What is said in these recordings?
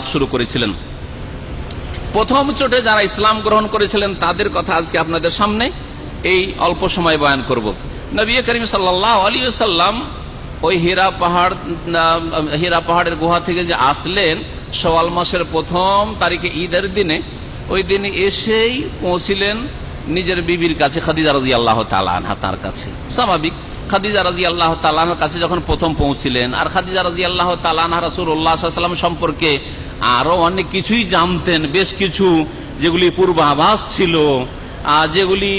দাওয়াত শুরু করেছিলেন। প্রথম চোটে যারা ইসলাম গ্রহণ করেছিলেন, তাদের কথা আজকে আপনাদের সামনে এই অল্প সময় বয়ান করব। নবী করিম সাল্লাহ আলী সাল্লাম ওই হীরা পাহাড় হীরা পাহাড়ের গুহা থেকে যে আসলেন সওয়াল মাসের প্রথম তারিখে ঈদের দিনে, ওই দিন এসেই পৌঁছিলেন নিজের বিবির কাছে, খাদিজা রাজি আল্লাহ আনহা তার কাছে। স্বাভাবিক, খাদিজা রাজি আল্লাহ তালাহার কাছে যখন প্রথম পৌঁছিলেন, আর খাদিজা রাজি আল্লাহ তালাহা রাসুল্লাহাম সম্পর্কে আরও অনেক কিছুই জানতেন, বেশ কিছু যেগুলি পূর্বাভাস ছিল যেগুলি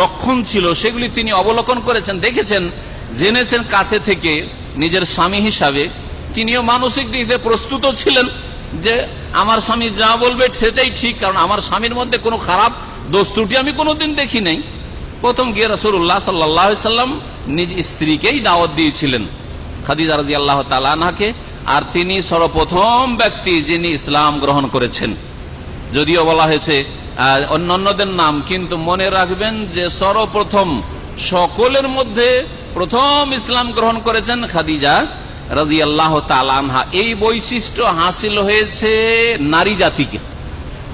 লক্ষণ ছিল, সেগুলি তিনি অবলোকন করেছেন, দেখেছেন, জেনেছেন কাছে থেকে নিজের স্বামী হিসাবে। তিনিও মানসিক দিক থেকে প্রস্তুত ছিলেন যে আমার স্বামী যা বলবে সেটাই ঠিক, কারণ আমার স্বামীর মধ্যে কোনো খারাপ দোষ ত্রুটি আমি কোনোদিন দেখি নাই। প্রথম গিয়ে রসুল্লাহ সাল্লাহ সাল্লাম নিজ স্ত্রীকেই দাওয়াত দিয়েছিলেন। খাদিজা রাজি আল্লাহ তালাকে আর তিনি সর্বপ্রথম ব্যক্তি যিনি ইসলাম গ্রহণ করেছেন। যদিও বলা হয়েছে অন্যান্যদের নাম, কিন্তু মনে রাখবেন যে সর্বপ্রথম সকলের মধ্যে প্রথম ইসলাম গ্রহণ করেছেন খাদিজা রাজি আল্লাহ তালানহা এই বৈশিষ্ট্য হাসিল হয়েছে নারী জাতিকে।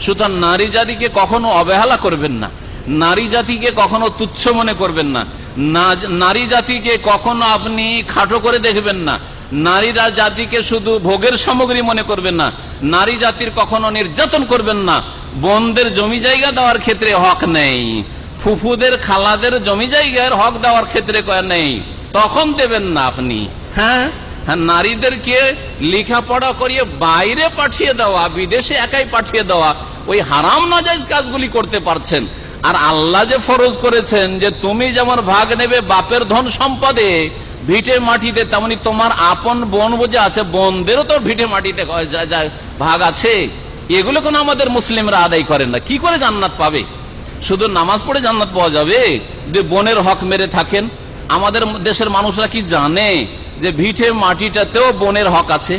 সুতরাং নারী জাতিকে কখনো অবহেলা করবেন না। নারী জাতিকে কখনো তুচ্ছ মনে করবেন না- নারী জাতিকে কখনো আপনি খাটো করে দেখবেন না। নারীরা জাতিকে শুধু ভোগের সামগ্রী মনে করবেন না, নারী জাতির কখনো নির্যাতন করবেন না। বোনদের জমি জায়গা দেওয়ার ক্ষেত্রে হক নেই। ফুফুদের, খালাদের জমি জায়গার হক দেওয়ার ক্ষেত্রে নেই। তখন দেবেন না আপনি। হ্যাঁ? হ্যাঁ নারীদেরকে লেখাপড়া করিয়ে বাইরে পাঠিয়ে দেওয়া, বিদেশে একাই পাঠিয়ে দেওয়া, ওই হারাম নাজাইজ কাজগুলি করতে পারছেন। আর আল্লাহ যে ফরজ করেছেন যে, তুমি যেমন ভাগ নেবে, বাপের ধন সম্পদে ভিটে মাটিতে তেমনি তোমার আপন বোন বুঝে আছে, বোনদেরও তো ভিটে মাটিতে ভাগ আছে। এগুলো কোনো আমাদের মুসলিমরা আদায় করেন না। কি করে জান্নাত পাবে? শুধু নামাজ পড়ে জান্নাত পাওয়া যাবে? যে বনের হক মেরে থাকেন, আমাদের দেশের মানুষরা কি জানে যে ভিটে মাটিটাতেও বনের হক আছে?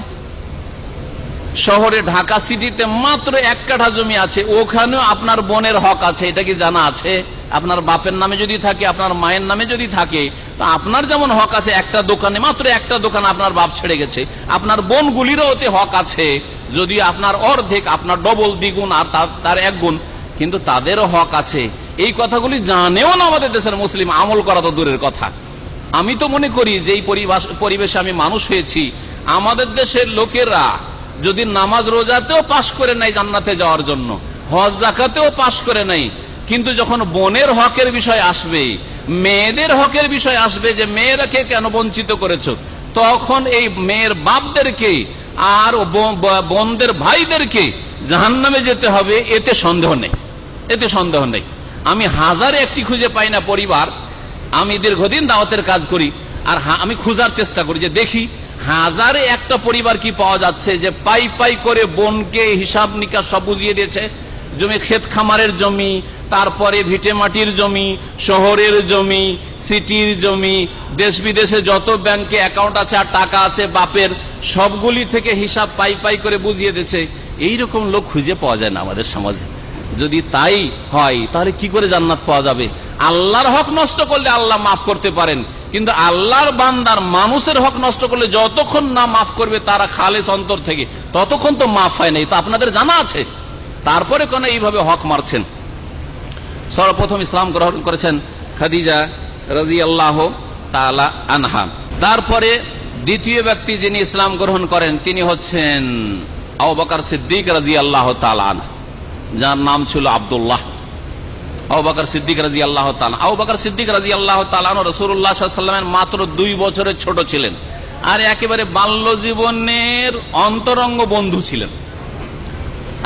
শহরে, ঢাকা সিটিতে মাত্র এক কাঠা জমি আছে, ওখানেও আপনার বনের হক আছে, এটা কি জানা আছে? আপনার বাপের নামে যদি থাকে, আপনার মায়ের নামে যদি থাকে তো আপনার যেমন হক আছে, একটা দোকানে, মাত্র একটা দোকান আপনার বাপ ছেড়ে গেছে। আপনার বোনগুলিরও ওতে হক আছে। যদি আপনার অর্ধেক, আপনার ডবল দ্বিগুণ আর তার- এক গুণ কিন্তু তাদেরও হক আছে। এই কথাগুলি জানেও না আমাদের দেশের মুসলিম, আমল করা তো দূরের কথা। আমি তো মনে করি যে এই পরিবেশে আমি মানুষ হয়েছি। আমাদের দেশের লোকেরা যদি নামাজ রোজাতেও পাশ করে নাই জান্নাতে যাওয়ার জন্য, হজ জাকাতেও পাশ করে নাই কিন্তু যখন বনের হকের বিষয় আসবে মেয়েদের হকের বিষয় আসবে যে মেয়েরাকে কেন বঞ্চিত করেছ? তখন এই মেয়ের বাপদেরকে আর বোনদের ভাইদেরকে জাহান্নামে যেতে হবে, এতে সন্দেহ নেই। এতে সন্দেহ নেই। আমি হাজারে একটি খুঁজে পাই না পরিবার। আমি দীর্ঘদিন দাওয়াতের কাজ করি আর আমি খোঁজার চেষ্টা করি যে দেখি হাজারে একটা পরিবার কি পাওয়া যাচ্ছে যে পাই পাই করে বোনকে হিসাব নিকাশ সব বুঝিয়ে দিয়েছে। জমি, ক্ষেত খামারের জমি, তারপরে ভিটে মাটির জমি, শহরের জমি, সিটির জমি, দেশ বিদেশে যত ব্যাংকে অ্যাকাউন্ট আছে আর টাকা আছে, বাপের সবগুলি থেকে হিসাব পাই পাই করে বুঝিয়ে দিচ্ছে এইরকম লোক খুঁজে পাওয়া যায় না আমাদের সমাজে। যদি তাই হয়, তাহলে কি করে জান্নাত পাওয়া যাবে? আল্লাহর হক নষ্ট করলে আল্লাহ মাফ করতে পারেন, কিন্তু আল্লাহর বান্দার মানুষের হক নষ্ট করলে যতক্ষণ না মাফ করবে, তারা খালেস অন্তর থেকে, ততক্ষণ তো মাফ হয় নাই। তো আপনাদের জানা আছে? তারপরে কেন এইভাবে হক মারছেন? সর্বপ্রথম ইসলাম গ্রহণ করেছেন খাদিজা রাজি আল্লাহ তালা আনহা। তারপরে দ্বিতীয় ব্যক্তি যিনি ইসলাম গ্রহণ করেন, তিনি হচ্ছেন আবাকার সিদ্দিক রাজি আল্লাহ তালান যার নাম ছিল আবদুল্লাহ। সিদ্দিক আল্লাহ সিদ্দিক আল্লাহ সাল্লামের মাত্র দুই বছরের ছোট ছিলেন। আর একেবারে বাল্য জীবনের অন্তরঙ্গ বন্ধু ছিলেন।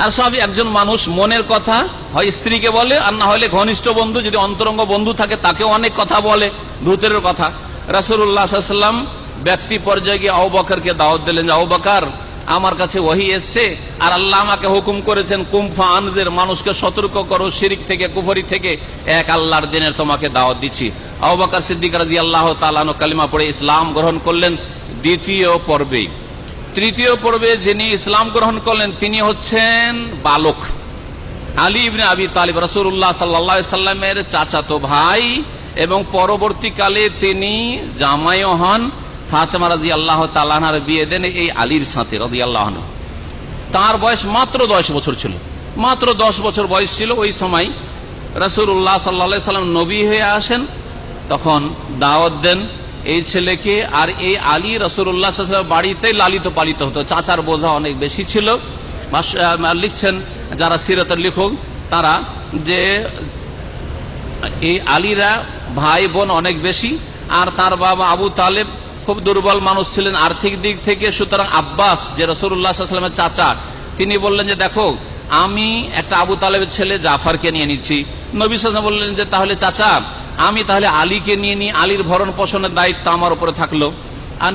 আর সব একজন মানুষ, মনের কথা, হয় স্ত্রীকে বলে, আর না হলে ঘনিষ্ঠ বন্ধু, যদি অন্তরঙ্গ বন্ধু থাকে, তাকেও অনেক কথা বলে ভূতের কথা। রাসুল্লাহাম ব্যক্তি পর্যায়ে গিয়ে আউবাকারকে দাওয়াত দিলেন যে আউবাকার আমার কাছে ওহি এসছে, আর আল্লাহ আমাকে হুকুম করেছেন, কুমফা আনজের মানুষকে সতর্ক করো, শিরিক থেকে, কুফরি থেকে, এক আল্লাহর দিনের তোমাকে দাওয়াত দিচ্ছি। আউবাকার সিদ্দিক রাজি আল্লাহ তালানো কালিমা পড়ে ইসলাম গ্রহণ করলেন দ্বিতীয় পর্বে তৃতীয় পর্বে যিনি ইসলাম গ্রহণ করলেন, তিনি হচ্ছেন বালক। আলী ইবনে আবি তালিব রসুল্লাহ সাল্লা সাল্লামের চাচাতো ভাই এবং পরবর্তীকালে তিনি জামাইও হন। ফাতেমা রাজি আল্লাহ তালাহার বিয়ে দেন এই আলীর সাথে রাজি আল্লাহ তার বয়স মাত্র দশ বছর ছিল। মাত্র দশ বছর বয়স ছিল ওই সময়। রসুল্লাহ সাল্লা সাল্লাম নবী হয়ে আসেন, তখন দাওয়াত দেন। এই ছেলেকে আর এই আলী রসুল্লাহ বাড়িতে লালিত পালিত হতো। চাচার বোঝা অনেক বেশি ছিল। লিখছেন যারা সিরতের লেখক, তারা যে এই আলীরা ভাই বোন অনেক বেশি, আর তার বাবা আবু তালেব খুব দুর্বল মানুষ ছিলেন আর্থিক দিক থেকে। সুতরাং আব্বাস, যে রসুল্লাহামের চাচা, তিনি বললেন যে, দেখো, আমি একটা আবু তালেবের ছেলে জাফারকে নিয়ে নিচ্ছি। নবী সাল্লাম বললেন যে, তাহলে চাচা আমি তাহলে আলীকে নিয়ে নিই আলীর ভরণ পোষণের দায়িত্ব আমার উপরে থাকল। আর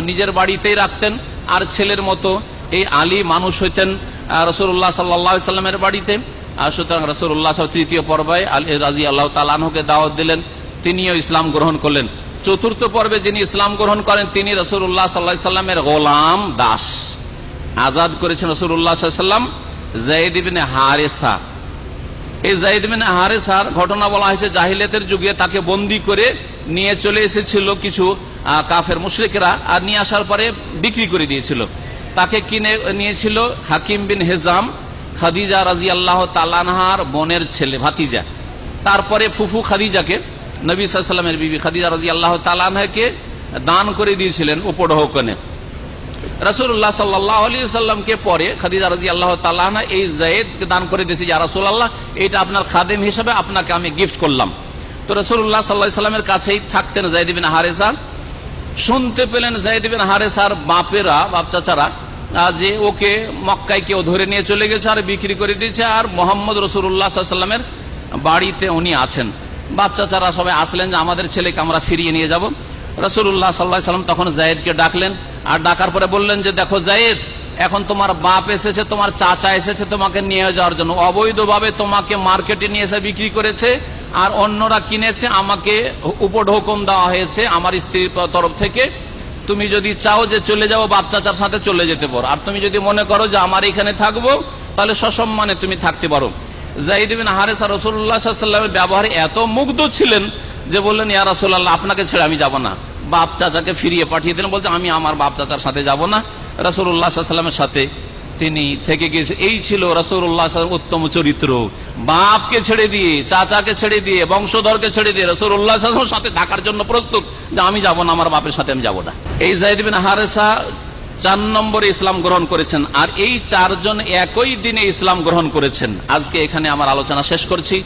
নিজের বাড়িতেই রাখতেন। আর ছেলের মতো এই আলী মানুষ হইতেন রসুল্লাহ সাল্লা সাল্লামের বাড়িতে। আর সুতরাং রসুল্লাহ তৃতীয় পর্বে আলী রাজি আল্লাহ তালানহকে দাওয়াত দিলেন। তিনিও ইসলাম গ্রহণ করলেন। চতুর্থ পর্বে যিনি ইসলাম গ্রহণ করেন, তিনি রসুল্লাহ সাল্লাহ সাল্লামের গোলাম দাস। আজাদ করেছেন রসুল্লাহ সাল্লাম। জাইদ ইবিনে হারেসা। এই জাইদ বিন হারেসার ঘটনা বলা হয়েছে, জাহিলিয়াতের যুগে তাকে বন্দি করে নিয়ে চলে এসেছিল কিছু কাফের মুশরিকরা আর নিয়ে আসার পরে বিক্রি করে দিয়েছিল। তাকে কিনে নিয়েছিল হাকিম বিন হেজাম, খাদিজা রাজি আল্লাহ তালানহার বোনের ছেলে ভাতিজা। তারপরে ফুফু খাদিজাকে, নবী সাল্লামের বিবি খাদিজা রাজি আল্লাহ তালানহাকে দান করে দিয়েছিলেন উপঢৌকনে রাসুল্লাহ সাল্লাহ আলী সাল্লামকে পরে খাদিজা রাজি আল্লাহ তালানা এই জায়েদকে দান করে দিয়েছে যে রাসুল্লাহ এইটা আপনার খাদেম হিসাবে আপনাকে আমি গিফট করলাম। তো রসুল্লাহ সাল্লাহ সাল্লামের কাছেই থাকতেন জায়দ বিন হারেসা। শুনতে পেলেন জায়দ বিন হারেসার বাপেরা, বাপ চাচারা যে ওকে মক্কায় কেউ ধরে নিয়ে চলে গেছে আর বিক্রি করে দিয়েছে আর মোহাম্মদ রসুল্লাহ সাল্লামের বাড়িতে উনি আছেন। বাপ চাচারা সবাই আসলেন যে, আমাদের ছেলেকে আমরা ফিরিয়ে নিয়ে যাব। রসুল্লাহ সাল্লাহ সাল্লাম তখন জায়েদকে ডাকলেন আর ডাকার পরে বললেন যে, দেখো জায়েদ, এখন তোমার বাপ এসেছে, তোমার চাচা এসেছে তোমাকে নিয়ে যাওয়ার জন্য। অবৈধভাবে তোমাকে মার্কেটে নিয়ে এসে বিক্রি করেছে আর অন্যরা কিনেছে, আমাকে উপঢৌকন দেওয়া হয়েছে আমার স্ত্রীর তরফ থেকে। তুমি যদি চাও যে চলে যাব বাপ চাচার সাথে চলে যেতে পারো। আর তুমি যদি মনে করো যে, আমার এখানে থাকব, তাহলে সসম্মানে তুমি থাকতে পারো। জাইদ বিন হারেসা রসুল্লাহ সাল্লামের ব্যবহারে এত মুগ্ধ ছিলেন যে বললেন, ইয়া রাসুল্লাহ আপনাকে ছেড়ে আমি যাব না। বাপ চাচাকে ফিরিয়ে পাঠিয়ে দিলেন, বলছে, আমি আমার বাপ চাচার সাথে যাব না। রাসুল্লাহ সাথে তিনি থেকে গিয়েছে। এই ছিল রসুল্লাহ উত্তম চরিত্র। বাপকে ছেড়ে দিয়ে, চাচাকে ছেড়ে দিয়ে, বংশধরকে ছেড়ে দিয়ে রসুল্লাহ সাথে থাকার জন্য প্রস্তুত যে, আমি যাব না, আমার বাপের সাথে আমি যাব না। এই জাহিদ বিন হারেসা চার নম্বরে ইসলাম গ্রহণ করেছেন, আর এই চারজন একই দিনে ইসলাম গ্রহণ করেছেন। আজকে এখানে আমার আলোচনা শেষ করছি।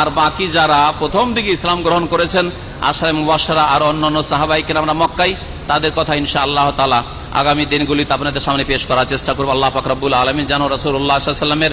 আর বাকি যারা প্রথম দিকে ইসলাম গ্রহণ করেছেন আশায় মুবাসারা আর অন্যান্য সাহাবাইকে আমরা মক্কাই তাদের কথা ইনশা আল্লাহ তালা আগামী দিনগুলিতে আপনাদের সামনে পেশ করার চেষ্টা করব। আল্লাহ ফাকরাবুল আলমী জানো রসুল্লাহ সাল্লামের